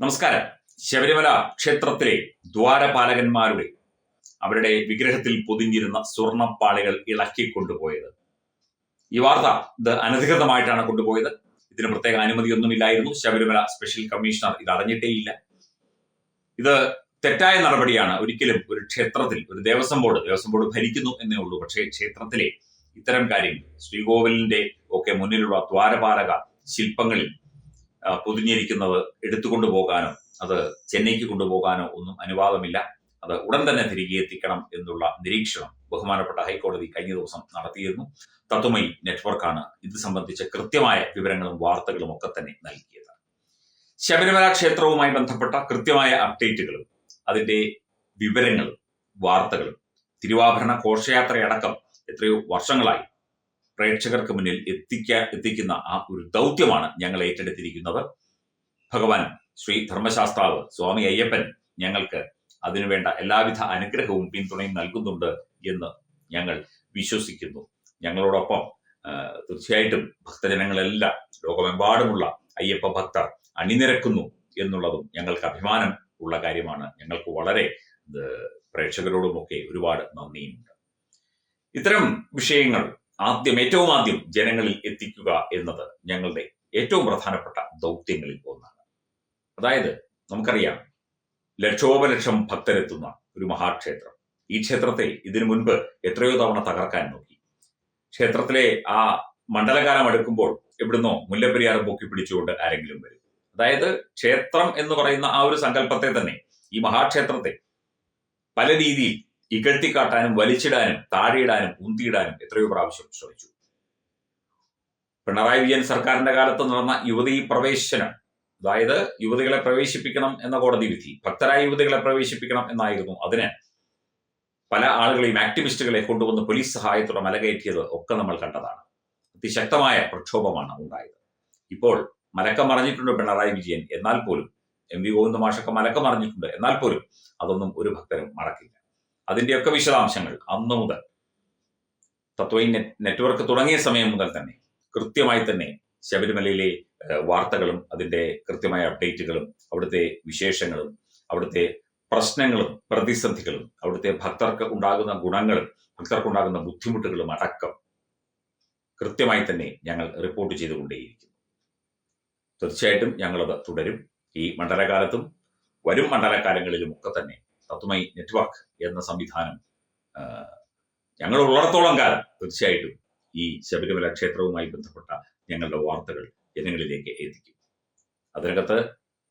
നമസ്കാരം. ശബരിമല ക്ഷേത്രത്തിലെ ദ്വാരപാലകന്മാരുടെ അവരുടെ വിഗ്രഹത്തിൽ പൊതിഞ്ഞിരുന്ന സ്വർണപ്പാളികൾ ഇളക്കിക്കൊണ്ടുപോയത് ഈ വാർത്ത ഇത് അനധികൃതമായിട്ടാണ് കൊണ്ടുപോയത്. ഇതിന് പ്രത്യേക അനുമതിയൊന്നും ഇല്ലായിരുന്നു ശബരിമല സ്പെഷ്യൽ കമ്മീഷണർ ഇത് അറിഞ്ഞിട്ടേയില്ല. ഇത് തെറ്റായ നടപടിയാണ്. ഒരിക്കലും ഒരു ക്ഷേത്രത്തിൽ ഒരു ദേവസ്വം ബോർഡ് ദേവസ്വം ബോർഡ് ഭരിക്കുന്നു എന്നേ ഉള്ളൂ. പക്ഷേ ക്ഷേത്രത്തിലെ ഇത്തരം കാര്യങ്ങൾ ശ്രീകോവിലിന്റെ ഒക്കെ മുന്നിലുള്ള ദ്വാരപാലക ശില്പങ്ങളിൽ പൊതിഞ്ഞിരിക്കുന്നത് എടുത്തുകൊണ്ടു പോകാനോ അത് ചെന്നൈക്ക് കൊണ്ടുപോകാനോ ഒന്നും അനുവാദമില്ല. അത് ഉടൻ തന്നെ തിരികെ എത്തിക്കണം എന്നുള്ള നിരീക്ഷണം ബഹുമാനപ്പെട്ട ഹൈക്കോടതി കഴിഞ്ഞ ദിവസം നടത്തിയിരുന്നു. തത്വമയി നെറ്റ്വർക്കാണ് ഇത് സംബന്ധിച്ച കൃത്യമായ വിവരങ്ങളും വാർത്തകളും ഒക്കെ തന്നെ നൽകിയത്. ശബരിമല ക്ഷേത്രവുമായി ബന്ധപ്പെട്ട കൃത്യമായ അപ്ഡേറ്റുകളും അതിന്റെ വിവരങ്ങളും വാർത്തകളും തിരുവാഭരണ ഘോഷയാത്രയടക്കം എത്രയോ വർഷങ്ങളായി പ്രേക്ഷകർക്ക് മുന്നിൽ എത്തിക്കാൻ എത്തിക്കുന്ന ആ ഒരു ദൗത്യമാണ് ഞങ്ങൾ ഏറ്റെടുത്തിരിക്കുന്നത്. ഭഗവാൻ ശ്രീ ധർമ്മശാസ്ത്രാവ് സ്വാമി അയ്യപ്പൻ ഞങ്ങൾക്ക് അതിനുവേണ്ട എല്ലാവിധ അനുഗ്രഹവും പിന്തുണയും നൽകുന്നുണ്ട് എന്ന് ഞങ്ങൾ വിശ്വസിക്കുന്നു. ഞങ്ങളോടൊപ്പം തീർച്ചയായിട്ടും ഭക്തജനങ്ങളെല്ലാം ലോകമെമ്പാടുമുള്ള അയ്യപ്പ ഭക്തർ അണിനിരക്കുന്നു എന്നുള്ളതും ഞങ്ങൾക്ക് അഭിമാനം ഉള്ള കാര്യമാണ്. ഞങ്ങൾക്ക് വളരെ പ്രേക്ഷകരോടുമൊക്കെ ഒരുപാട് നന്ദിയുണ്ട്. ഇത്തരം വിഷയങ്ങൾ ആദ്യം ഏറ്റവും ആദ്യം ജനങ്ങളിൽ എത്തിക്കുക എന്നത് ഞങ്ങളുടെ ഏറ്റവും പ്രധാനപ്പെട്ട ദൗത്യങ്ങളിൽ ഒന്നാണ്. അതായത് നമുക്കറിയാം ലക്ഷോപലക്ഷം ഭക്തരെത്തുന്ന ഒരു മഹാക്ഷേത്രം. ഈ ക്ഷേത്രത്തെ ഇതിനു മുൻപ് എത്രയോ തവണ തകർക്കാൻ നോക്കി. ക്ഷേത്രത്തിലെ ആ മണ്ഡലകാലം അടുക്കുമ്പോൾ എവിടുന്നോ മുല്ലപ്പെരിയാറും പൊക്കി പിടിച്ചുകൊണ്ട് ആരെങ്കിലും വരും. അതായത് ക്ഷേത്രം എന്ന് പറയുന്ന ആ ഒരു സങ്കല്പത്തെ തന്നെ ഈ മഹാക്ഷേത്രത്തെ പല രീതിയിൽ ഇകഴ്ത്തിക്കാട്ടാനും വലിച്ചിടാനും താഴെയിടാനും ഉന്തിയിടാനും എത്രയോ പ്രാവശ്യം ശ്രമിച്ചു. പിണറായി വിജയൻ സർക്കാരിന്റെ കാലത്ത് നടന്ന യുവതി പ്രവേശനം അതായത് യുവതികളെ പ്രവേശിപ്പിക്കണം എന്ന കോടതി വിധി ഭക്തരായ യുവതികളെ പ്രവേശിപ്പിക്കണം എന്നായിരുന്നു അതിന് പല ആളുകളെയും ആക്ടിവിസ്റ്റുകളെ കൊണ്ടുവന്ന് പോലീസ് സഹായത്തോടെ മലകയറ്റിയത് ഒക്കെ നമ്മൾ കണ്ടതാണ്. അതിശക്തമായ പ്രക്ഷോഭമാണ് ഉണ്ടായത്. ഇപ്പോൾ മലക്കം മറിഞ്ഞിട്ടുണ്ട് പിണറായി വിജയൻ. എന്നാൽ പോലും എം വി ഗോവിന്ദ മാഷൊക്കെ മലക്കം മറിഞ്ഞിട്ടുണ്ട്. എന്നാൽ പോലും അതൊന്നും ഒരു ഭക്തരും മറക്കില്ല. അതിന്റെയൊക്കെ വിശദാംശങ്ങൾ അന്നു മുതൽ. തത്വ നെറ്റ്വർക്ക് തുടങ്ങിയ സമയം മുതൽ തന്നെ കൃത്യമായി തന്നെ ശബരിമലയിലെ വാർത്തകളും അതിന്റെ കൃത്യമായ അപ്ഡേറ്റുകളും അവിടുത്തെ വിശേഷങ്ങളും അവിടുത്തെ പ്രശ്നങ്ങളും പ്രതിസന്ധികളും അവിടുത്തെ ഭക്തർക്ക് ഉണ്ടാകുന്ന ഗുണങ്ങളും ഭക്തർക്കുണ്ടാകുന്ന ബുദ്ധിമുട്ടുകളും അടക്കം കൃത്യമായി തന്നെ ഞങ്ങൾ റിപ്പോർട്ട് ചെയ്തുകൊണ്ടേയിരിക്കുന്നു. തീർച്ചയായിട്ടും ഞങ്ങളത് തുടരും. ഈ മണ്ഡലകാലത്തും വരും മണ്ഡലകാലങ്ങളിലും ഒക്കെ തന്നെ തത്വമൈ നെറ്റ്വർക്ക് എന്ന സംവിധാനം ഞങ്ങൾ ഉള്ളിടത്തോളം കാലം തീർച്ചയായിട്ടും ഈ ശബരിമല ക്ഷേത്രവുമായി ബന്ധപ്പെട്ട ഞങ്ങളുടെ വാർത്തകൾ ജനങ്ങളിലേക്ക് എത്തിക്കും. അതിനകത്ത്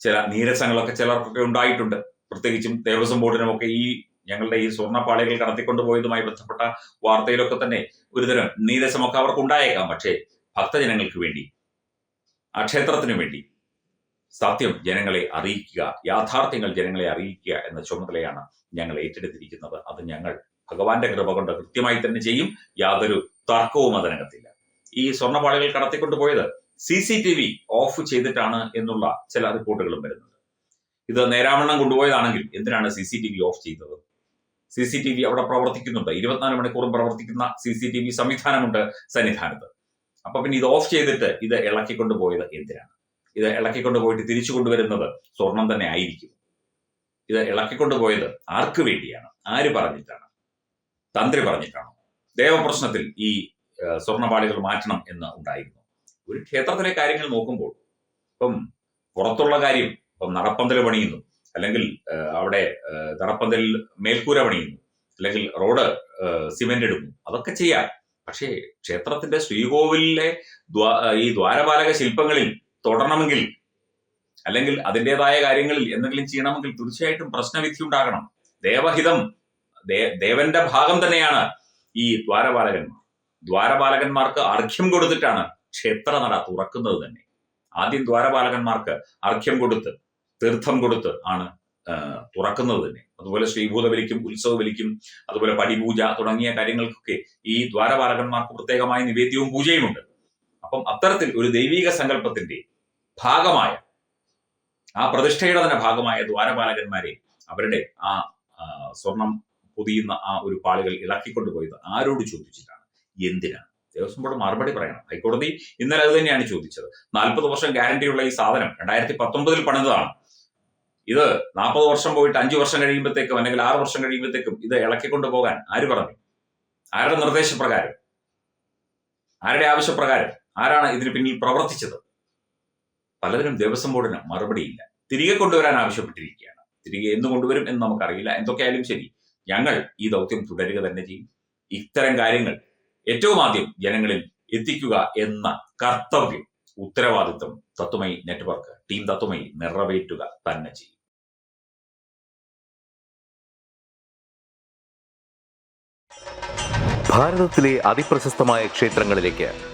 ചില നീരസങ്ങളൊക്കെ ചിലർക്കൊക്കെ ഉണ്ടായിട്ടുണ്ട്. പ്രത്യേകിച്ചും ദേവസ്വം ബോർഡിനുമൊക്കെ ഈ ഞങ്ങളുടെ ഈ സ്വർണപ്പാളികൾ കടത്തിക്കൊണ്ടുപോയതുമായി ബന്ധപ്പെട്ട വാർത്തയിലൊക്കെ തന്നെ ഒരുതരം നീരസമൊക്കെ അവർക്ക് ഉണ്ടായേക്കാം പക്ഷേ ഭക്തജനങ്ങൾക്ക് വേണ്ടി ആ ക്ഷേത്രത്തിനു വേണ്ടി സത്യം ജനങ്ങളെ അറിയിക്കുക യാഥാർത്ഥ്യങ്ങൾ ജനങ്ങളെ അറിയിക്കുക എന്ന ചുമതലയാണ് ഞങ്ങൾ ഏറ്റെടുത്തിരിക്കുന്നത്. അത് ഞങ്ങൾ ഭഗവാന്റെ കൃപ കൊണ്ട് കൃത്യമായി തന്നെ ചെയ്യും. യാതൊരു തർക്കവും അതിനകത്തില്ല. ഈ സ്വർണപാളികൾ കടത്തിക്കൊണ്ടുപോയത് C C T V off ചെയ്തിട്ടാണ് എന്നുള്ള ചില റിപ്പോർട്ടുകളും വരുന്നുണ്ട്. ഇത് നേരാവണ്ണം കൊണ്ടുപോയതാണെങ്കിൽ എന്തിനാണ് C C T V off ചെയ്തത്? സി സി ടി വി അവിടെ പ്രവർത്തിക്കുന്നുണ്ട്. ഇരുപത്തിനാല് മണിക്കൂറും പ്രവർത്തിക്കുന്ന സി സി ടി വി സംവിധാനമുണ്ട് സന്നിധാനത്ത്. അപ്പൊ പിന്നെ ഇത് ഓഫ് ചെയ്തിട്ട് ഇത് ഇളക്കിക്കൊണ്ടുപോയത് എന്തിനാണ്? ഇത് ഇളക്കിക്കൊണ്ട് പോയിട്ട് തിരിച്ചു കൊണ്ടുവരുന്നത് സ്വർണം തന്നെ ആയിരിക്കും. ഇത് ഇളക്കിക്കൊണ്ട് പോയത് ആർക്ക് വേണ്ടിയാണ്? ആര് പറഞ്ഞിട്ടാണ്? തന്ത്രി പറഞ്ഞിട്ടാണോ? ദേവപ്രശ്നത്തിൽ ഈ സ്വർണപാളികൾ മാറ്റണം എന്ന് ഉണ്ടായിരുന്നു. ഒരു ക്ഷേത്രത്തിലെ കാര്യങ്ങൾ നോക്കുമ്പോൾ ഇപ്പം പുറത്തുള്ള കാര്യം ഇപ്പം നടപ്പന്തൽ പണിയുന്നു. അല്ലെങ്കിൽ അവിടെ നടപ്പന്തൽ മേൽക്കൂര പണിയുന്നു. അല്ലെങ്കിൽ റോഡ് സിമെന്റ് എടുക്കും അതൊക്കെ ചെയ്യാം. പക്ഷേ ക്ഷേത്രത്തിന്റെ ശ്രീകോവിലിലെ ഈ ദ്വാരപാലക ശില്പങ്ങളിൽ തൊടണമെങ്കിൽ അല്ലെങ്കിൽ അതിന്റെതായ കാര്യങ്ങളിൽ എന്തെങ്കിലും ചെയ്യണമെങ്കിൽ തീർച്ചയായിട്ടും പ്രശ്നവിധി ഉണ്ടാകണം. ദേവഹിതം ദേവന്റെ ഭാഗം തന്നെയാണ് ഈ ദ്വാരപാലകന്മാർ. ദ്വാരപാലകന്മാർക്ക് അർഘ്യം കൊടുത്തിട്ടാണ് ക്ഷേത്രനട തുറക്കുന്നത് തന്നെ. ആദ്യം ദ്വാരപാലകന്മാർക്ക് അർഘ്യം കൊടുത്ത് തീർത്ഥം കൊടുത്ത് ആണ് തുറക്കുന്നത് തന്നെ. അതുപോലെ ശ്രീഭൂത ഉത്സവബലിക്കും ഉത്സവ ബലിക്കും അതുപോലെ പടിപൂജ തുടങ്ങിയ കാര്യങ്ങൾക്കൊക്കെ ഈ ദ്വാരപാലകന്മാർക്ക് പ്രത്യേകമായ നിവേദ്യവും പൂജയുമുണ്ട്. അപ്പം അത്തരത്തിൽ ഒരു ദൈവീക സങ്കല്പത്തിന്റെ ഭാഗമായ ആ പ്രതിഷ്ഠയുടെ തന്നെ ഭാഗമായ ദ്വാരപാലകന്മാരെ അവരുടെ ആ സ്വർണം പൊതിയുന്ന ആ ഒരു പാളികൾ ഇളക്കിക്കൊണ്ട് പോയത് ആരോട് ചോദിച്ചിട്ടാണ്? എന്തിനാണ്? ദേവസ്വം ബോർഡ് മറുപടി പറയണം. ഹൈക്കോടതി ഇന്നലെ അത് തന്നെയാണ് ചോദിച്ചത്. നാൽപ്പത് വർഷം ഗ്യാരണ്ടിയുള്ള ഈ സാധനം രണ്ടായിരത്തി പത്തൊമ്പതിൽ പണിതാണ് ഇത് നാൽപ്പത് വർഷം പോയിട്ട് അഞ്ചു വർഷം കഴിയുമ്പോഴത്തേക്കും അല്ലെങ്കിൽ ആറ് വർഷം കഴിയുമ്പോഴത്തേക്കും ഇത് ഇളക്കിക്കൊണ്ട് പോകാൻ ആര് പറഞ്ഞു? ആരുടെ നിർദ്ദേശപ്രകാരം? ആരുടെ ആവശ്യപ്രകാരം? ആരാണ് ഇതിന് പിന്നിൽ പ്രവർത്തിച്ചത്? പലതിനും ദേവസ്വം ബോർഡിന് മറുപടിയില്ല. തിരികെ കൊണ്ടുവരാൻ ആവശ്യപ്പെട്ടിരിക്കുകയാണ്. തിരികെ എന്ന് കൊണ്ടുവരും എന്ന് നമുക്കറിയില്ല. എന്തൊക്കെയായാലും ശരി ഞങ്ങൾ ഈ ദൗത്യം തുടരുക തന്നെ ചെയ്യും. ഇത്തരം കാര്യങ്ങൾ ഏറ്റവും ആദ്യം ജനങ്ങളിൽ എത്തിക്കുക എന്ന കർത്തവ്യം ഉത്തരവാദിത്വം തത്വമൈ നെറ്റ്വർക്ക് ടീം തത്വമൈ നിറവേറ്റുക തന്നെ ചെയ്യും. ഭാരതത്തിലെ അതിപ്രശസ്തമായ ക്ഷേത്രങ്ങളിലേക്ക്